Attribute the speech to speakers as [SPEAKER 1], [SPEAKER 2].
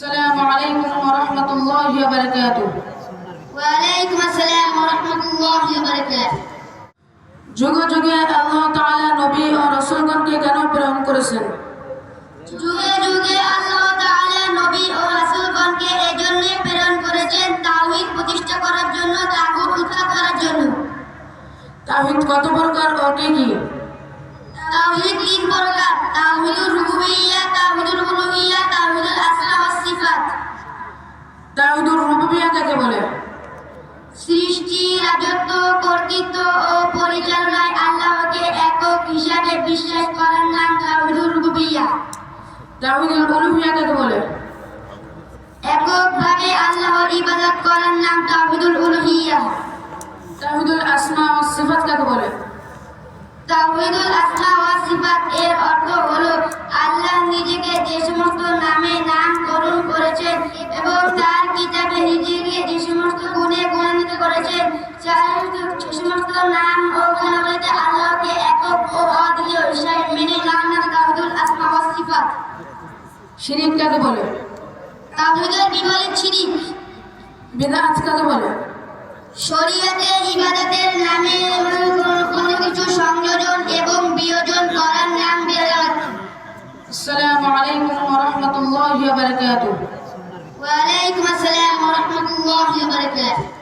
[SPEAKER 1] السلام عليكم ورحمة الله وبركاته
[SPEAKER 2] وعليكم السلام ورحمة الله وبركاته
[SPEAKER 1] যুগে যুগে আল্লাহ তাআলা নবী ও রাসূলগণকে কেন প্রেরণ করেছেন
[SPEAKER 2] যুগে যুগে আল্লাহ তাআলা নবী ও রাসূলগণকে এজন্য প্রেরণ করেছেন তাওহীদ প্রতিষ্ঠা করার জন্য তাগুত উৎখাত করার জন্য
[SPEAKER 1] তাওহীদ কত প্রকার ও কি
[SPEAKER 2] তাওহীদুর রুবুবিয়্যাহ
[SPEAKER 1] কাকে বলে।
[SPEAKER 2] সৃষ্টি রাজত্ব কর্তৃত্ব ও পরিচালনায় আল্লাহকে একক হিসাবে বিশ্বাস করার নাম তাওহীদুর রুবুবিয়্যাহ
[SPEAKER 1] তাওহীদুল উলুহিয়্যাহ কাকে বলে।
[SPEAKER 2] এককভাবে আল্লাহর ইবাদত করার নাম তাওহীদুল উলুহিয়্যাহ
[SPEAKER 1] তাওহীদুল আসমা ও সিফাত কাকে বলে।
[SPEAKER 2] তাওহীদুল আসমা ওয়া সিফাত এর অর্থ হলো আল্লাহ নিজেকে যে সমস্ত পথে এগিয়ে গিয়ে যে সমস্ত গুণে গুণান্বিত করেছে সে সমস্ত নাম ও গুণাবলীতে আল্লাহকে একক ও অদ্বিতীয় হিসাবে মেনে জান্নাত তাওহিদুল আসমা ওয়া সিফাত।
[SPEAKER 1] শিরিক কাকে বলে?
[SPEAKER 2] তাওহিদের বিপরীত শিরিক।
[SPEAKER 1] বিদআত কাকে বলে?
[SPEAKER 2] শরীয়তে ইবাদতের নামে কোনো কিছু সংযোজন এবং বিয়োজন করার নাম বিদআত আসসালামু আলাইকুম ওয়া রাহমাতুল্লাহি ওয়া বারাকাতুহু। الله وبركاته